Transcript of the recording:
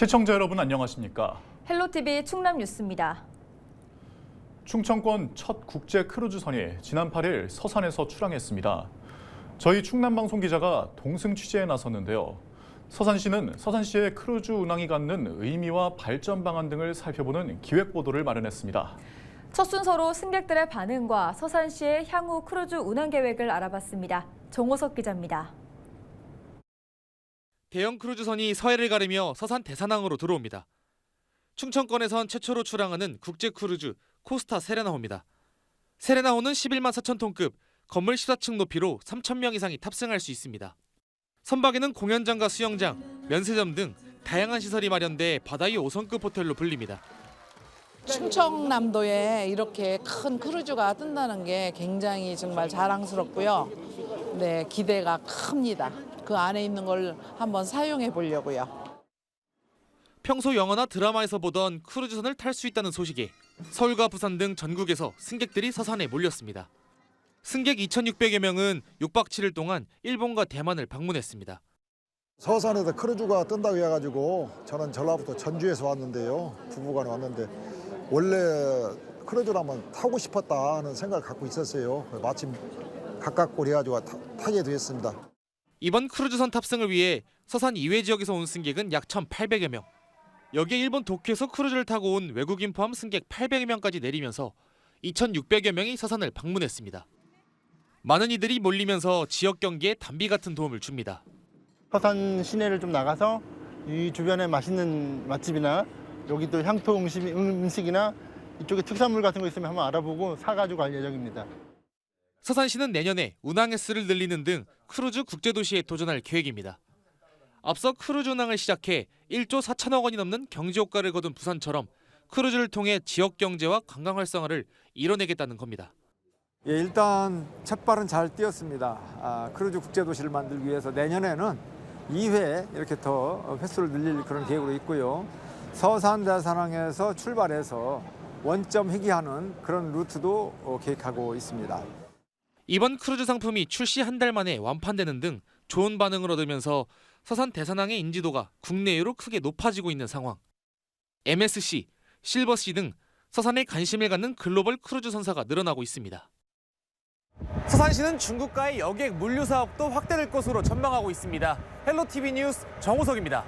시청자 여러분 안녕하십니까? 헬로티비 충남 뉴스입니다. 충청권 첫 국제 크루즈선이 지난 8일 서산에서 출항했습니다. 저희 충남 방송 기자가 동승 취재에 나섰는데요. 서산시는 서산시의 크루즈 운항이 갖는 의미와 발전 방안 등을 살펴보는 기획 보도를 마련했습니다. 첫 순서로 승객들의 반응과 서산시의 향후 크루즈 운항 계획을 알아봤습니다. 정호석 기자입니다. 대형 크루즈선이 서해를 가르며 서산 대산항으로 들어옵니다. 충청권에선 최초로 출항하는 국제 크루즈 코스타 세레나호입니다. 세레나호는 11만 4천 톤급 건물 14층 높이로 3천 명 이상이 탑승할 수 있습니다. 선박에는 공연장과 수영장, 면세점 등 다양한 시설이 마련돼 바다 위 5성급 호텔로 불립니다. 충청남도에 이렇게 큰 크루즈가 뜬다는 게 굉장히 정말 자랑스럽고요. 네, 기대가 큽니다. 그 안에 있는 걸 한번 사용해 보려고요. 평소 영화나 드라마에서 보던 크루즈선을 탈 수 있다는 소식에 서울과 부산 등 전국에서 승객들이 서산에 몰렸습니다. 승객 2,600여 명은 6박 7일 동안 일본과 대만을 방문했습니다. 서산에서 크루즈가 뜬다고 해가지고 저는 전라북도 전주에서 왔는데요. 부부간 왔는데 원래 크루즈를 한번 타고 싶었다 하는 생각을 갖고 있었어요. 마침 가깝고 그래가지고 타, 타게 됐습니다. 이번 크루즈선 탑승을 위해 서산 이외 지역에서 온 승객은 약 1,800여 명. 여기에 일본 도쿄에서 크루즈를 타고 온 외국인 포함 승객 800여 명까지 내리면서 2,600여 명이 서산을 방문했습니다. 많은 이들이 몰리면서 지역 경기에 단비 같은 도움을 줍니다. 서산 시내를 좀 나가서 이 주변에 맛있는 맛집이나 여기 또 향토 음식, 음식이나 이쪽에 특산물 같은 거 있으면 한번 알아보고 사가지고 갈 예정입니다. 서산시는 내년에 운항 횟수를 늘리는 등 크루즈 국제도시에 도전할 계획입니다. 앞서 크루즈 운항을 시작해 1조 4천억 원이 넘는 경제 효과를 거둔 부산처럼 크루즈를 통해 지역 경제와 관광 활성화를 이뤄내겠다는 겁니다. 예, 일단 첫 발은 잘 뛰었습니다. 아, 크루즈 국제도시를 만들기 위해서 내년에는 2회 이렇게 더 횟수를 늘릴 그런 계획으로 있고요. 서산 대산항에서 출발해서 원점 회귀하는 그런 루트도 어, 계획하고 있습니다. 이번 크루즈 상품이 출시 한 달 만에 완판되는 등 좋은 반응을 얻으면서 서산 대산항의 인지도가 국내외로 크게 높아지고 있는 상황. MSC, 실버씨 등 서산에 관심을 갖는 글로벌 크루즈 선사가 늘어나고 있습니다. 서산시는 중국과의 여객 물류 사업도 확대될 것으로 전망하고 있습니다. 헬로 TV 뉴스 정우석입니다.